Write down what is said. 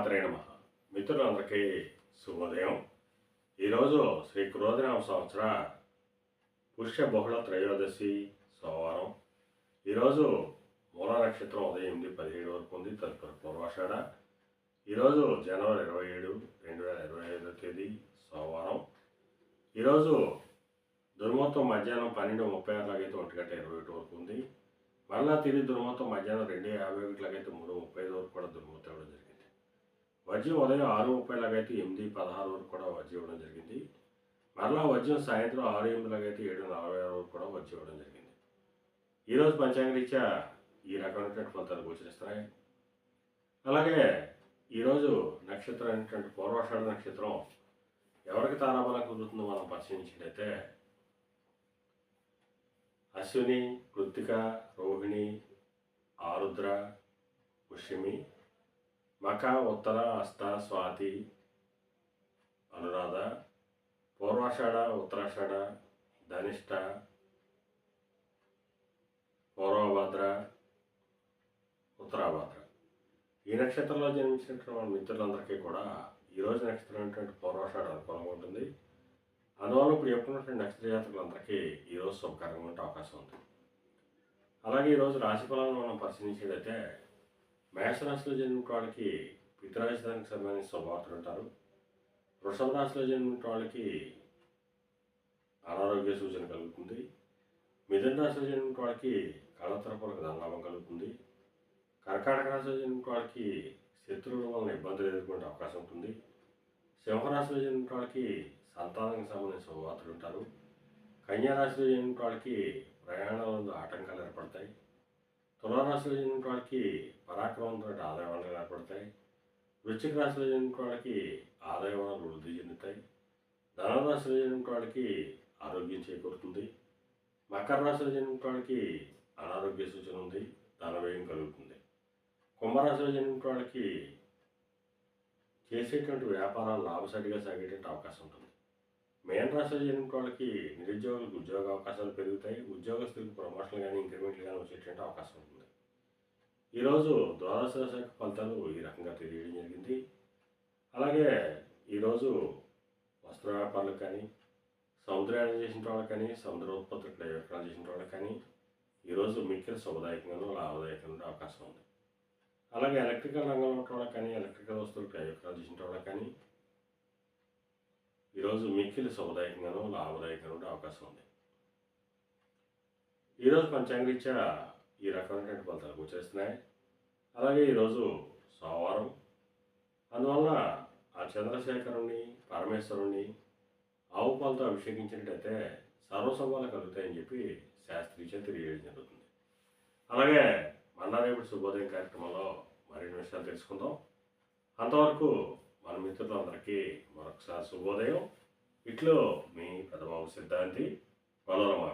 శ్రీమాత్రే నమ. మిత్రులందరికీ శుభోదయం. ఈరోజు శ్రీ క్రోధనామ సంవత్సర పురుష బహుళ త్రయోదశి సోమవారం. ఈరోజు మూల నక్షత్రం ఉదయం ఎనిమిది పదిహేడు వరకు ఉంది తదుపరి పూర్వాషాఢ. ఈరోజు జనవరి ఇరవై ఏడు రెండు వేల ఇరవై ఐదో తేదీ సోమవారం. ఈరోజు దుర్మొత్తం మధ్యాహ్నం పన్నెండు ముప్పై ఆరులాగైతే ఒంటి గంట ఇరవై ఒకటి వరకు ఉంది. మరలా తిరిగి దుర్మొత్తం మధ్యాహ్నం రెండు యాభై ఒకటిలాగైతే మూడు ముప్పై ఐదు వరకు కూడా దుర్మొత్తం ఇవ్వడం జరిగింది. వజ్యం ఉదయం ఆరు ముప్పై లాగైతే ఎనిమిది పదహారు వరకు కూడా వజ్యం ఇవ్వడం జరిగింది. మరలా వజ్యం సాయంత్రం ఆరు ఎనిమిది లాగైతే ఏడు నలభై ఆరు వరకు కూడా వజ్యం ఇవ్వడం జరిగింది. ఈరోజు పంచాంగరీత్యా ఈ రకమైనటువంటి ఫలితాలు గోచరిస్తున్నాయి అలాగే ఈరోజు నక్షత్రం అయినటువంటి పూర్వాషాఢ నక్షత్రం ఎవరికి తారాబలం కుదురుతుందో మనం పరిశీలించినట్లయితే అశ్విని కృత్తిక రోహిణి ఆరుద్ర పుష్యమి మఖ ఉత్తర అస్త స్వాతి అనురాధ పూర్వాషాఢ ఉత్తరాషాఢ ధనిష్ట పూర్వభద్ర ఉత్తరాభద్ర. ఈ నక్షత్రంలో జన్మించినటువంటి మన మిత్రులందరికీ కూడా ఈరోజు నక్షత్రం ఏంటంటే పూర్వాషాఢ అనుకూలంగా ఉంటుంది. అందువల్ల ఇప్పుడు చెప్పుకున్నటువంటి నక్షత్ర జాతకులందరికీ ఈరోజు శుభకరంగా ఉండే అవకాశం ఉంది. అలాగే ఈరోజు రాశి ఫలాలను మనం పరిశీలించేటైతే మేషరాశిలో జన్మించిన వాళ్ళకి పితరాశిదానికి సంబంధించిన శుభవార్తలు ఉంటారు. వృషభ రాశిలో జన్మించిన వాళ్ళకి అనారోగ్య సూచన కలుగుతుంది. మిథున రాశిలో జన్మించిన వాళ్ళకి కళతరపులకు ధనలాభం కలుగుతుంది. కర్కాటక రాశిలో జన్మించిన వాళ్ళకి శత్రువుల వలన ఇబ్బందులు ఎదుర్కొనే అవకాశం ఉంటుంది. సింహరాశిలో జన్మించిన వాళ్ళకి సంతానానికి సంబంధించిన శుభవార్తలు ఉంటారు. కన్యా రాశిలో జన్మిన వాళ్ళకి ప్రయాణంలో ఆటంకాలు తులారాశిలో జరిగిన వాళ్ళకి పరాక్రమంతో ఆదాయ వనరులు ఏర్పడతాయి. వృశ్చిక రాశిలో జరిగిన వాళ్ళకి ఆదాయ వనరులు వృద్ధి చెందుతాయి. ధనరాశిలో జరిగిన వాళ్ళకి ఆరోగ్యం చేకూరుతుంది. మకర రాశిలో జరిగిన వాళ్ళకి అనారోగ్య సూచన ఉంది ధనవ్యయం కలుగుతుంది. కుంభరాశిలో జరిగిన వాళ్ళకి చేసేటువంటి వ్యాపారాలు లాభసాటిగా సాగేటువంటి అవకాశం ఉంటుంది. మెయిన్ రాష్ట్ర జన్మిన వాళ్ళకి నిరుద్యోగులకు ఉద్యోగ అవకాశాలు పెరుగుతాయి. ఉద్యోగస్తులకు ప్రమోషన్లు కానీ ఇంక్రిమెంట్లు కానీ వచ్చేటువంటి అవకాశం ఉంటుంది. ఈరోజు ద్వాదశ శాఖ ఫలితాలు ఈ రకంగా తెలియడం జరిగింది. అలాగే ఈరోజు వస్త్ర వ్యాపారులకు కానీ సముద్రయానం చేసిన వాళ్ళకి కానీ సముద్ర ఉత్పత్తులు వ్యవహారాలు చేసిన వాళ్ళకి కానీ ఈరోజు మిక్కిలి శుభదాయకంగానూ లాభదాయకంగా ఉండే అవకాశం ఉంది. అలాగే ఎలక్ట్రికల్ రంగంలో ఉన్న వాళ్ళకి కానీ ఎలక్ట్రికల్ వస్తువులు ప్రయోగాలు చేసిన వాళ్ళకి కానీ ఈరోజు మిక్కిలి శుభదాయకంగానూ లాభదాయకంగా ఉండే అవకాశం ఉంది. ఈరోజు పంచాంగరీత్యా ఈ రకమైనటువంటి ఫలితాలు గోచరిస్తున్నాయి. అలాగే ఈరోజు సోమవారం. అందువలన ఆ చంద్రశేఖరుణ్ణి పరమేశ్వరుణ్ణి ఆవు పాలతో అభిషేకించినట్టయితే సర్వసంభాలు కలుగుతాయని చెప్పి శాస్త్రీయ తెలియజేయడం జరుగుతుంది. అలాగే మన్నారేపుడు శుభోదయం కార్యక్రమంలో మరిన్ని విషయాలు తెలుసుకుందాం. అంతవరకు మన మిత్రులందరికీ మరొకసారి శుభోదయం. ఇట్లో మీ ప్రథమ సిద్ధాంతి మనోరమ